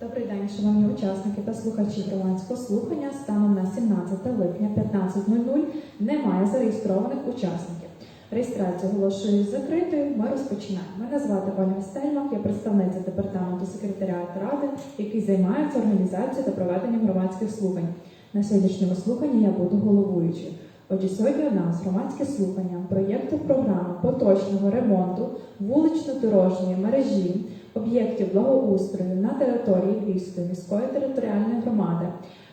Добрий день, шановні учасники та слухачі громадського слухання. Станом на 17 липня 15.00 немає зареєстрованих учасників. Реєстрацію оголошую закритою. Ми розпочинаємо. Мене звати Ольга Стельмах, я представниця департаменту секретаріату ради, який займається організацією та проведенням громадських слухань. На сьогоднішньому слуханні я буду головуючою. Отже, сьогодні у нас громадське слухання проєкту програми поточного ремонту вулично-дорожньої мережі об'єктів благоустрою на території Львівської міської територіальної громади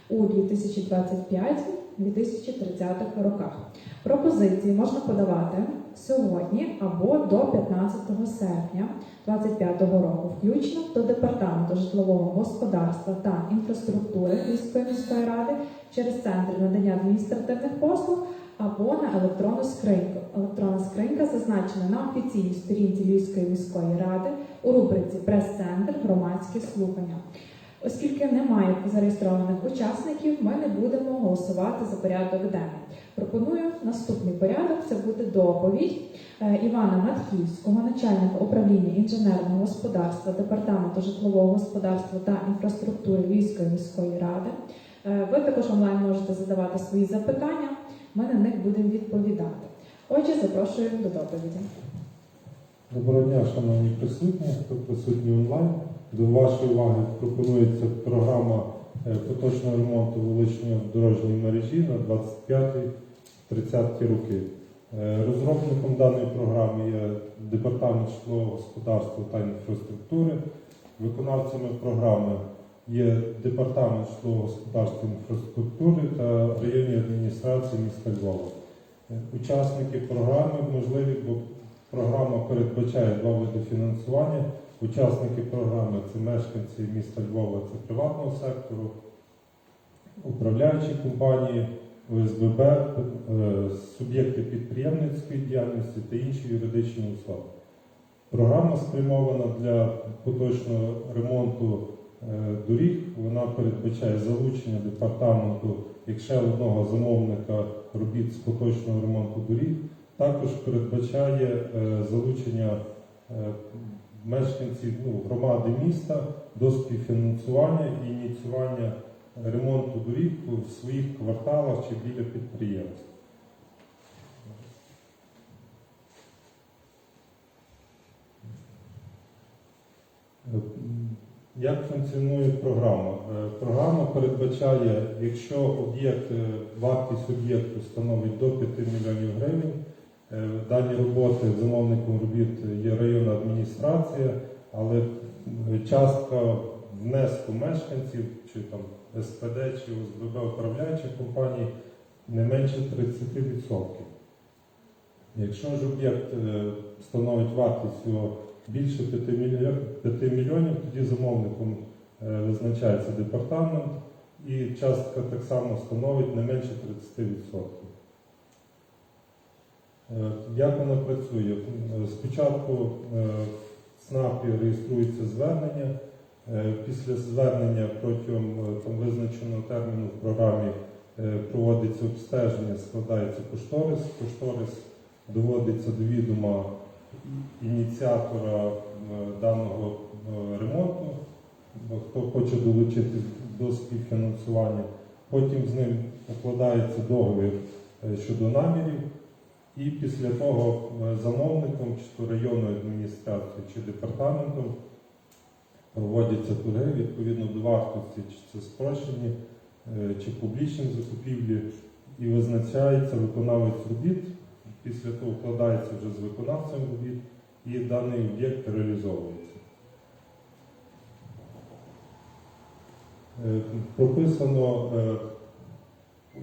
у 2025-2030 роках. Пропозиції можна подавати сьогодні або до 15 серпня 2025 року, включно до департаменту житлового господарства та інфраструктури Львівської міської ради через центр надання адміністративних послуг або на електронну скриньку. Електронна скринька зазначена на офіційній сторінці Львівської міської ради у рубриці Прес-центр громадські слухання. Оскільки немає зареєстрованих учасників, ми не будемо голосувати за порядок денний. Пропоную наступний порядок: це буде доповідь е, Івана Матківського, начальника управління інженерного господарства департаменту житлового господарства та інфраструктури Львівської міської ради. Е, Ви також онлайн можете задавати свої запитання. Ми на них будемо відповідати. Отже, запрошую до доповіді. Доброго дня, шановні присутні, хто присутній онлайн. До вашої уваги пропонується програма е, поточного ремонту вуличної дорожньої мережі на 25-30 роки. Е, Розробником даної програми є Департамент житлового господарства та інфраструктури. Виконавцями програми є Департамент житлового господарства інфраструктури та районні адміністрації міста Львова. Е, Учасники програми можливі, бо Програма передбачає два види фінансування. Учасники програми це мешканці міста Львова, це приватного сектору, управляючі компанії, ОСББ, е, суб'єкти підприємницької діяльності та інші юридичні особи. Програма спрямована для поточного ремонту доріг. Вона передбачає залучення департаменту як ще одного замовника робіт з поточного ремонту доріг. Також передбачає е, залучення е, мешканців ну, громади міста до співфінансування і ініціювання ремонту доріг в своїх кварталах чи біля підприємств. Як функціонує програма? Е, Програма передбачає, якщо об'єкт, е, вартість об'єкту становить до 5 мільйонів гривень, е, дані роботи замовником робіт є районна адміністрація, але частка внеску мешканців чи там СПД чи ОСББ управляючих компаній не менше 30%. Якщо ж об'єкт е, становить вартість більше 5 мільйонів, тоді замовником е, визначається департамент і частка так само становить не менше 30%. Е, Як вона працює? Спочатку в СНАПі реєструється звернення. Після звернення протягом там, визначеного терміну в програмі проводиться обстеження, складається кошторис. Кошторис доводиться до відома ініціатора е, даного е, ремонту, хто хоче долучитись до співфінансування. Потім з ним укладається договір е, щодо намірів, і після того замовником, чи то районною адміністрацією, чи департаментом проводяться торги відповідно до вартості, чи це спрощені, чи публічні закупівлі, і визначається виконавець робіт. Після того вкладається вже з виконавцем робіт і даний об'єкт реалізовується. Е, Прописано е,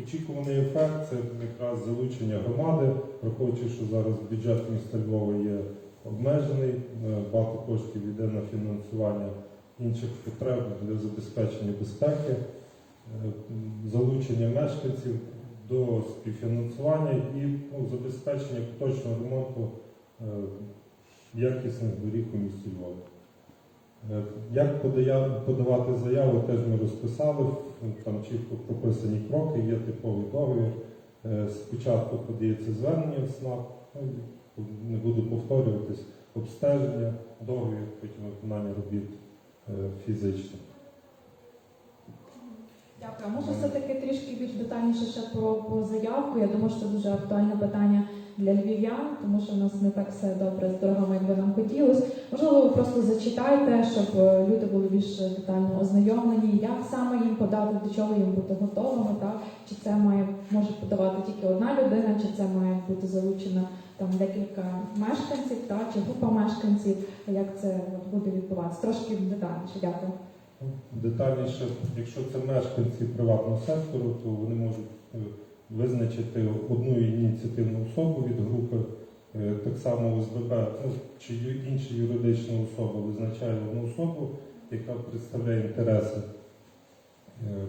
очікуваний ефект це якраз залучення громади, враховуючи, що зараз бюджет міста Львова є обмежений, е, багато коштів йде на фінансування інших потреб для забезпечення безпеки, залучення мешканців до співфінансування і ну, забезпечення поточного ремонту е, якісних доріг у місті Львова. Е, Як подавати заяву, теж ми розписали, там чітко прописані кроки, є типовий договір. Е, Спочатку подається звернення в СНАП, ну, не буду повторюватись, обстеження, договір, потім виконання робіт е, фізично. Дякую. А може все-таки трішки більш детальніше ще про, про заявку? Я думаю, що це дуже актуальне питання для львів'ян, тому що в нас не так все добре з дорогами, як би нам хотілося. Можливо, ви просто зачитайте, щоб е, люди були більш детально ознайомлені, як саме їм подати, до чого їм бути готовими, так? Чи це має може подавати тільки одна людина, чи це має бути залучено там декілька мешканців, так? чи група мешканців, як це буде відбуватися? Трошки детальніше. Дякую. Детальніше, якщо це мешканці приватного сектору, то вони можуть е, визначити одну ініціативну особу від групи. Е, Так само ОСББ ну, чи інша юридична особа визначає одну особу, яка представляє інтереси, е,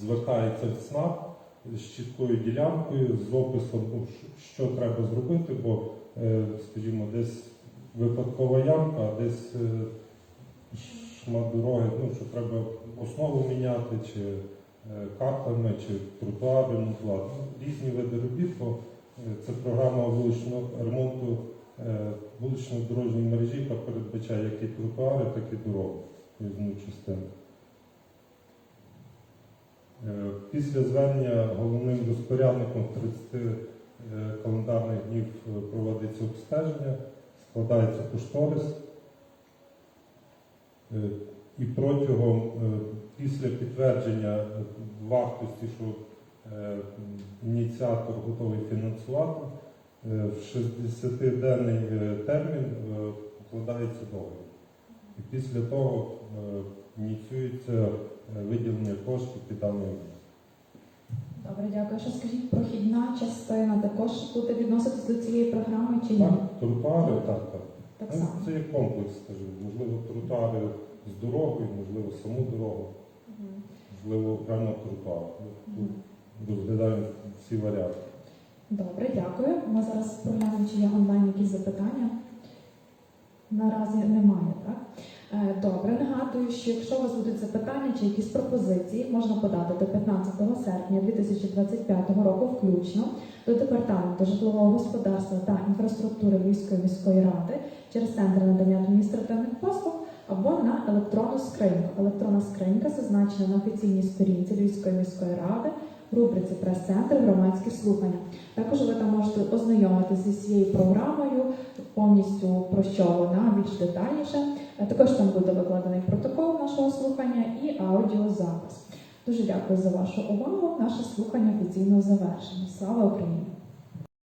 звертається в ЦНАП з чіткою ділянкою, з описом, ну, що- треба зробити, бо, скажімо, десь випадкова ямка, десь шмат дороги, ну, що треба основу міняти, чи е, картами, чи тротуар ремонтувати. Ну, Різні види робіт, бо е, це програма вуличного ремонту е, вуличної дорожньої мережі, яка передбачає як і тротуари, так і дороги проїзну частину. Після звернення головним розпорядником 30 е, календарних днів проводиться обстеження, складається кошторис. Е, І протягом е, після підтвердження вартості, що е, ініціатор готовий фінансувати, в 60-денний е, термін укладається договір. І після того ініціюється виділення коштів під об'єкт. Добре, дякую. Що скажіть, прохідна частина також буде відноситись до цієї програми чи ні? Так, тротуари, так, так. Так Ну, само. Це є комплекс, скажімо. Можливо, тротуари з дорогою, можливо, саму дорогу, Мгм. можливо, окремо тротуар. Ну, Тут розглядаємо всі варіанти. Добре, дякую. Ми зараз проглянемо, чи є онлайн якісь запитання. Наразі немає, так? Е, Добре, нагадую, що якщо у вас будуть запитання чи якісь пропозиції, можна подати до 15 серпня 2025 року включно до департаменту житлового господарства та інфраструктури Львівської міської ради через центр надання адміністративних послуг або на електронну скриньку. Електронна скринька зазначена на офіційній сторінці Львівської міської ради в рубриці прес-центр громадські слухання. Також ви там можете ознайомитися зі своєю програмою, повністю про що вона більш детальніше. Е, Також там буде викладений протокол нашого слухання і аудіозапис. Дуже дякую за вашу увагу. Наше слухання офіційно завершено. Слава Україні!